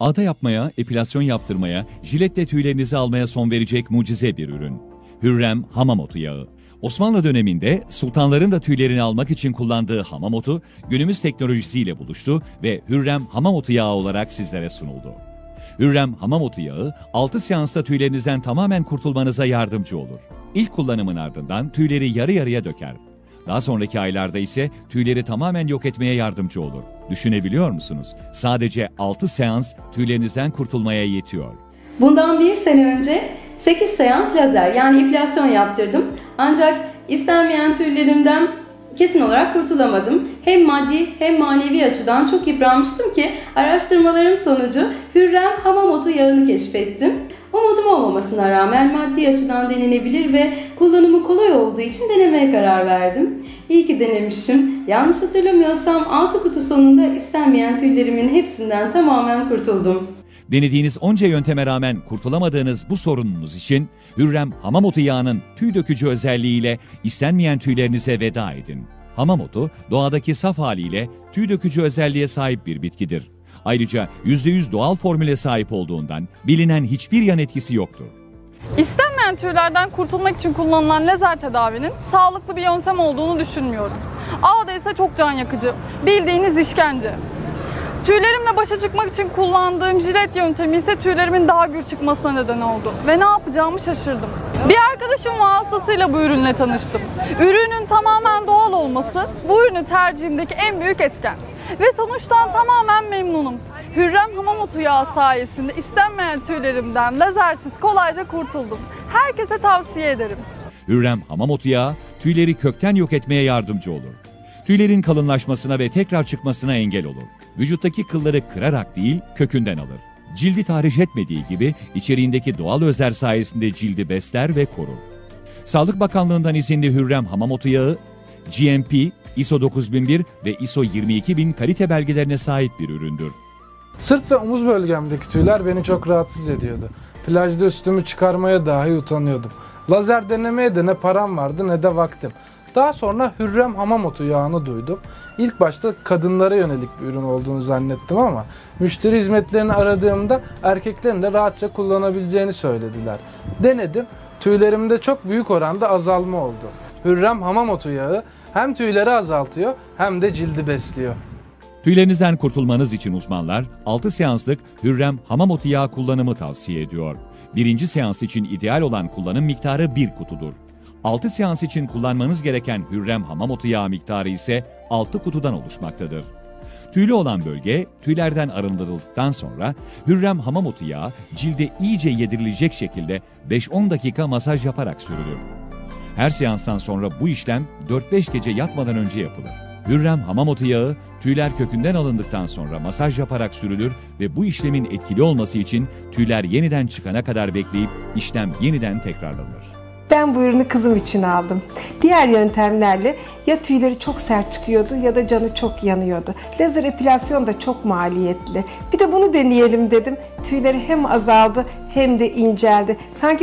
Ağda yapmaya, epilasyon yaptırmaya, jiletle tüylerinizi almaya son verecek mucize bir ürün. Hürrem hamam otu yağı. Osmanlı döneminde sultanların da tüylerini almak için kullandığı hamam otu günümüz teknolojisiyle buluştu ve Hürrem hamam otu yağı olarak sizlere sunuldu. Hürrem hamam otu yağı 6 seansta tüylerinizden tamamen kurtulmanıza yardımcı olur. İlk kullanımın ardından tüyleri yarı yarıya döker. Daha sonraki aylarda ise tüyleri tamamen yok etmeye yardımcı olur. Düşünebiliyor musunuz? Sadece 6 seans tüylerinizden kurtulmaya yetiyor. Bundan bir sene önce 8 seans lazer yani epilasyon yaptırdım. Ancak istenmeyen tüylerimden kesin olarak kurtulamadım. Hem maddi hem manevi açıdan çok yıpranmıştım ki araştırmalarım sonucu Hürrem hamam otu yağını keşfettim. Umudum olmamasına rağmen maddi açıdan denenebilir ve kullanımı kolay olduğu için denemeye karar verdim. İyi ki denemişim. Yanlış hatırlamıyorsam 6 kutu sonunda istenmeyen tüylerimin hepsinden tamamen kurtuldum. Denediğiniz onca yönteme rağmen kurtulamadığınız bu sorununuz için Hürrem hamam otu yağının tüy dökücü özelliğiyle istenmeyen tüylerinize veda edin. Hamam otu doğadaki saf haliyle tüy dökücü özelliğe sahip bir bitkidir. Ayrıca %100 doğal formüle sahip olduğundan bilinen hiçbir yan etkisi yoktur. İstenmeyen tüylerden kurtulmak için kullanılan lazer tedavinin sağlıklı bir yöntem olduğunu düşünmüyorum. Ağda ise çok can yakıcı. Bildiğiniz işkence. Tüylerimle başa çıkmak için kullandığım jilet yöntemi ise tüylerimin daha gür çıkmasına neden oldu. Ve ne yapacağımı şaşırdım. Bir arkadaşım vasıtasıyla bu ürünle tanıştım. Ürünün tamamen doğal olması bu ürünü tercihimdeki en büyük etken. Ve sonuçtan tamamen memnunum. Hürrem hamam otu yağı sayesinde istenmeyen tüylerimden lazersiz kolayca kurtuldum. Herkese tavsiye ederim. Hürrem hamam otu yağı tüyleri kökten yok etmeye yardımcı olur. Tüylerin kalınlaşmasına ve tekrar çıkmasına engel olur. Vücuttaki kılları kırarak değil, kökünden alır. Cildi tahriş etmediği gibi içeriğindeki doğal özler sayesinde cildi besler ve korur. Sağlık Bakanlığı'ndan izinli Hürrem hamam otu yağı, GMP, ISO 9001 ve ISO 22000 kalite belgelerine sahip bir üründür. Sırt ve omuz bölgemdeki tüyler beni çok rahatsız ediyordu. Plajda üstümü çıkarmaya dahi utanıyordum. Lazer denemeye de ne param vardı ne de vaktim. Daha sonra Hürrem hamam otu yağını duydum. İlk başta kadınlara yönelik bir ürün olduğunu zannettim ama müşteri hizmetlerini aradığımda erkeklerin de rahatça kullanabileceğini söylediler. Denedim. Tüylerimde çok büyük oranda azalma oldu. Hürrem hamam otu yağı hem tüyleri azaltıyor hem de cildi besliyor. Tüylerinizden kurtulmanız için uzmanlar 6 seanslık Hürrem hamam otu yağı kullanımı tavsiye ediyor. Birinci seans için ideal olan kullanım miktarı 1 kutudur. 6 seans için kullanmanız gereken Hürrem hamam otu yağı miktarı ise 6 kutudan oluşmaktadır. Tüylü olan bölge tüylerden arındırıldıktan sonra Hürrem hamam otu yağı cilde iyice yedirilecek şekilde 5-10 dakika masaj yaparak sürülür. Her seanstan sonra bu işlem 4-5 gece yatmadan önce yapılır. Hürrem hamam otu yağı tüyler kökünden alındıktan sonra masaj yaparak sürülür ve bu işlemin etkili olması için tüyler yeniden çıkana kadar bekleyip işlem yeniden tekrarlanır. Ben bu ürünü kızım için aldım. Diğer yöntemlerle ya tüyleri çok sert çıkıyordu ya da canı çok yanıyordu. Lazer epilasyon da çok maliyetli. Bir de bunu deneyelim dedim. Tüyleri hem azaldı hem de inceldi. Sanki